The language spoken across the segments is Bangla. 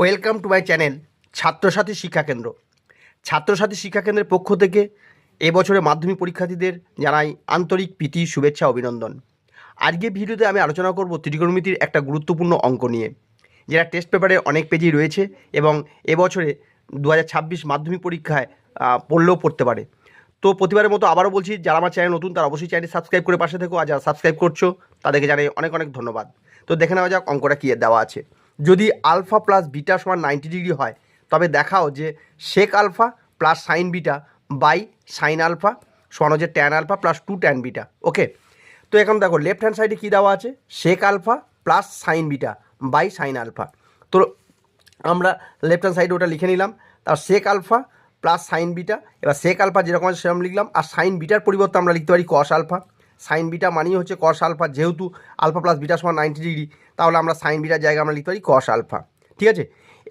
Welcome to my channel Chhatrasathi Shikshakendra Chhatrasathi শিক্ষাকেন্দ্রের পক্ষ থেকে এবছরে মাধ্যমিক পরীক্ষার্থীদের জানাই আন্তরিক প্রীতি, শুভেচ্ছা, অভিনন্দন। আজকে ভিডিওতে আমি আলোচনা করব ত্রিকোণমিতির একটা গুরুত্বপূর্ণ অঙ্ক নিয়ে, যেটা টেস্ট পেপারে অনেক পেজেই রয়েছে এবং এবছরে দু হাজার ছাব্বিশ মাধ্যমিক পরীক্ষায় পড়লেও পড়তে পারে। তো প্রতিবারের মতো আবারও বলছি, যারা আমার চ্যানেল নতুন, তারা অবশ্যই চ্যানেলটি সাবস্ক্রাইব করে পাশে থেকো, আর যারা সাবস্ক্রাইব করছ, তাদেরকে জানাই অনেক অনেক ধন্যবাদ। তো দেখে নেওয়া যাক অঙ্কটা কী দেওয়া আছে। যদি আলফা প্লাস বিটা সমান নাইনটি ডিগ্রি হয়, তবে দেখাও যে sec alpha plus sine beta by sine alpha সমান হচ্ছে tan alpha plus two tan beta okay তো এখন দেখো লেফট হ্যান্ড সাইডে কী দেওয়া আছে? Sec alpha plus sine beta by sine alpha. তো আমরা লেফট হ্যান্ড সাইডে ওটা লিখে নিলাম, তার sec alpha plus sine beta, এবার সেক আলফা যেরকম আছে সেরকম লিখলাম, আর সাইন বিটার পরিবর্তে আমরা লিখতে পারি কস আলফা। সাইন বিটা মানেই হচ্ছে কস আলফা যেহেতু আলফা প্লাস বিটা সমান নাইনটি ডিগ্রি তাহলে আমরা সাইন বিটার জায়গায় আমরা লিখতে পারি কস আলফা ঠিক আছে?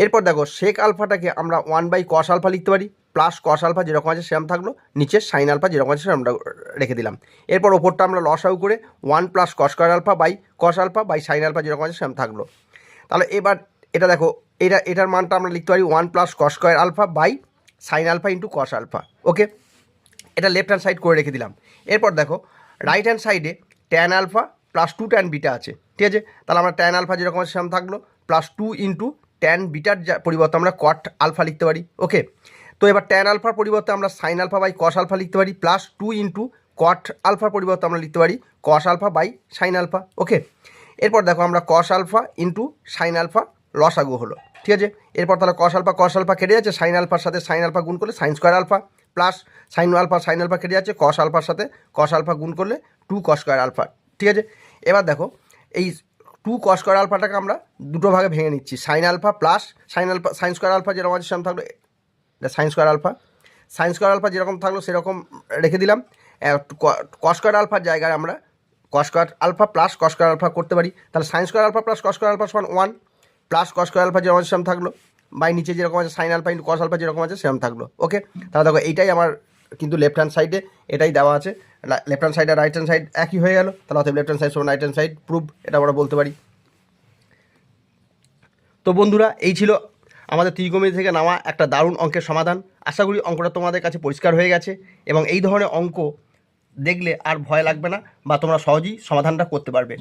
এরপর দেখো সেক আলফাটাকে আমরা ওয়ান বাই কস আলফা লিখতে পারি প্লাস কস আলফা যেরকম আছে সেরকম থাকল নিচের সাইন আলফা যেরকম আছে সেরকম রেখে দিলাম। এরপর ওপরটা আমরা লস আউ করে one plus cos square alpha by cos alpha by sine alpha যেরকম আছে সেরকম থাকল। তাহলে এবার এটা দেখো, এটা, এটার মানটা আমরা লিখতে পারি one plus cos square alpha by sine alpha into cos alpha okay এটা লেফট হ্যান্ড সাইড করে রেখে দিলাম। এরপর দেখো রাইট হ্যান্ড সাইডে tan alpha plus two tan beta আছে। ঠিক আছে? তাহলে আমরা ট্যান আলফা যেরকম আছে সেরকম থাকল প্লাস টু ইন্টু ট্যান বিটার যা পরিবর্তে আমরা কট আলফা লিখতে পারি। ওকে তো এবার ট্যান আলফার পরিবর্তে আমরা sine alpha by cos alpha লিখতে পারি প্লাস টু ইন্টু কট আলফার পরিবর্তে আমরা লিখতে পারি cos alpha by sine alpha okay এরপর দেখো আমরা cos alpha into sine alpha লসাগু হলো। ঠিক আছে? এরপর তাহলে কস আলফা কস আলফা কেটে যাচ্ছে সাইন আলফার সাথে সাইন আলফা গুণ করলে sine square alpha plus sine alpha sine alpha কেটে যাচ্ছে কস আলফার সাথে কস আলফা গুণ করলে টু কস স্কোয়ার আলফা, ঠিক আছে? এবার দেখো, এই টু কস স্কোয়ার আলফাটাকে আমরা দুটো ভাগে ভেঙে নিচ্ছি, sine alpha plus sine alpha, sine square alpha যেরকম আছে সেরকম থাকল sine square alpha, sine square alpha যেরকম থাকল সেরকম রেখে দিলাম কস স্কোয়ার আলফার জায়গায় আমরা cos square alpha plus cos square alpha করতে পারি, তাহলে sine square alpha plus cos square alpha সমান one plus cos square alpha যেরকম সেরকম থাকল। বাই নিচে যেরকম আছে sine alpha into cos alpha যেরকম আছে সেরকম থাকল। ওকে? তাহলে দেখো, এইটাই আমার কিন্তু লেফট হ্যান্ড সাইডে এটাই দেওয়া আছে। লেফট হ্যান্ড সাইড আর রাইট হ্যান্ড সাইড একই হয়ে গেল। তাহলে অতএব লেফট হ্যান্ড সাইড সমান রাইট হ্যান্ড সাইড প্রুভ এটা আমরা বলতে পারি। তো বন্ধুরা, এই ছিল আমাদের ত্রিকোণমিতি থেকে নেওয়া একটা দারুণ অঙ্কের সমাধান। আশা করি অঙ্কটা তোমাদের কাছে পরিষ্কার হয়ে গেছে এবং এই ধরনের অঙ্ক দেখলে আর ভয় লাগবে না বা তোমরা সহজেই সমাধানটা করতে পারবে।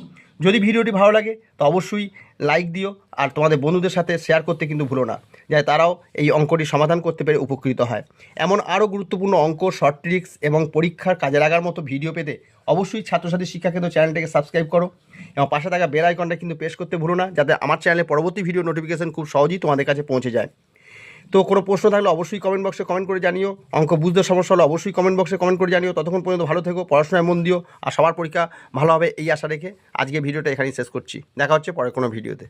যদি ভিডিওটি ভালো লাগে, তো অবশ্যই লাইক দিও আর তোমাদের বন্ধুদের সাথে শেয়ার করতে কিন্তু ভুলো না, যাতে তারাও এই অঙ্কটি সমাধান করতে পেরে উপকৃত হয়। এমন আরও গুরুত্বপূর্ণ অঙ্ক শর্ট ট্রিক্স এবং পরীক্ষার কাজে লাগার মতো ভিডিও পেতে অবশ্যই ছাত্রছাত্রী শিক্ষাকেন্দ্র চ্যানেলটাকে সাবস্ক্রাইব করো এবং পাশে থাকা বেল আইকনটা কিন্তু প্রেস করতে ভুলো না, যাতে আমার চ্যানেলে পরবর্তী ভিডিও নোটিফিকেশন খুব সহজেই তোমাদের কাছে পৌঁছে যায়। তো কোনো প্রশ্ন থাকলে অবশ্যই কমেন্ট বক্সে কমেন্ট করে জানিও। অঙ্ক বুঝতে সমস্যা হলে অবশ্যই কমেন্ট বক্সে কমেন্ট করে জানিও। ততক্ষণ পর্যন্ত ভালো থেকো, পড়াশোনায় মন দিও, আর সবার পরীক্ষা ভালো হবে এই আশা রেখে আজকে ভিডিওটা এখানেই শেষ করছি। দেখা হচ্ছে পরে কোনো ভিডিওতে